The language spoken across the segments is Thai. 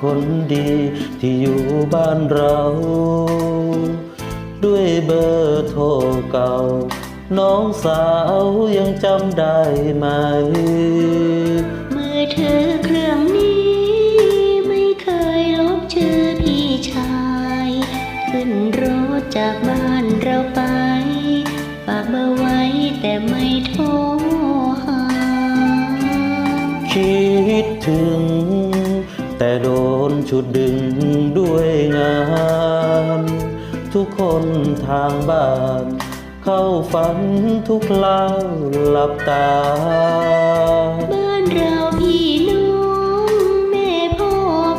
คนดีที่อยู่บ้านเรา ด้วยเบอร์โทรเก่า น้องสาวยังจำได้ไหม มือถือเครื่องนี้ไม่เคยลบชื่อพี่ชาย ขึ้นรถจากบ้านเราไปฝากเบอร์ไว้แต่ไม่โทรหา คิดถึง แต่โดนชุดดึงด้วยงาน ทุกคนทางบ้าน เข้าฝันทุกเล่าหลับตา บ้านเราพี่น้องแม่พ่อ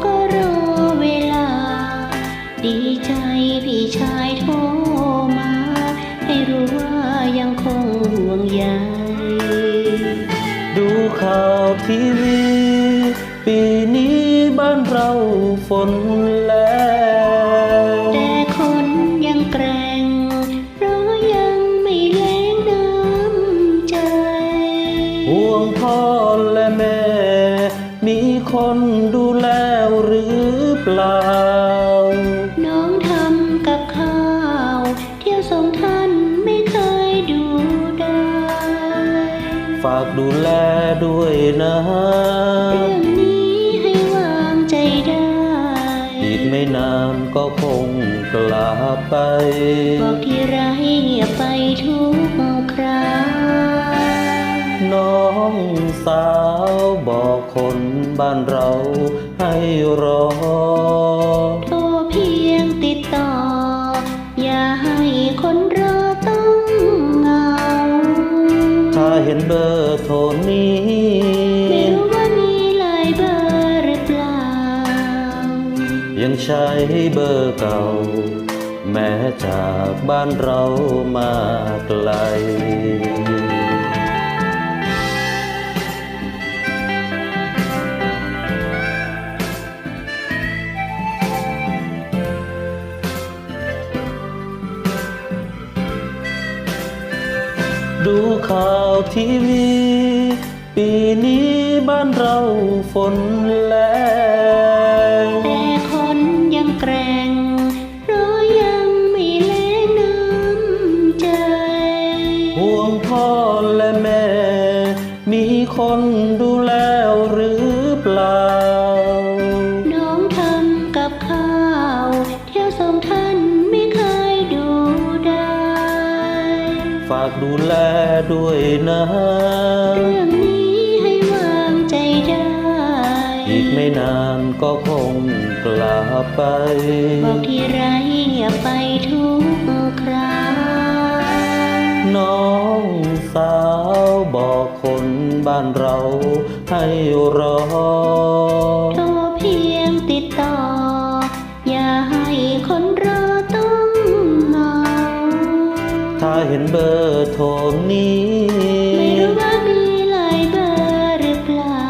ก็รอเวลา ดีใจพี่ชายโทรมา ให้รู้ว่ายังคงห่วงใยดูข่าวทีวีปีนี้บ้านเราฝนแรงแต่คนยังแกร่งเพราะยังไม่แล้งน้ำใจห่วงพ่อและแม่ มีคนดูแลหรือเปล่า น้องทำกับข้าว เที่ยวส่งท่านไม่เคยดูได้ ฝากดูแลด้วยนะ ก็คงกลับไป บอกที่ไรเงียบไปทุกคราน้องสาวบอกคนบ้านเราให้รอโทรเพียงติดต่อ อย่าให้คนรอต้องเหงา ถ้าเห็นเบอร์โทรนี้ ยังใช้เบอร์เก่า แม้จากบ้านเรามาไกลดูข่าวทีวี ปีนี้บ้านเราฝนแร คนดูแลหรือเปล่า น้องทำกับข้าว เที่ยวส่งท่านไม่เคยดูได้ ฝากดูแลด้วยนะ เรื่องนี้ให้วางใจได้ อีกไม่นานก็คงกลับไป บอกที่ไรเงียบไปทุก คนบ้านเราให้รอโทรเพียงติดต่อ อย่าให้คนรอต้องเหงาถ้าเห็นเบอร์โทรนี้ ไม่รู้ว่ามีหลายเบอร์หรือเปล่า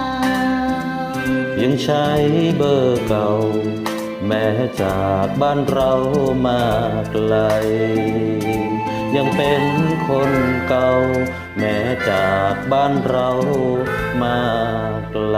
ยังใช้เบอร์เก่า แม้จากบ้านเรามาไกลยังเป็นคนเก่าแม้จาก บ้านเรามาไกล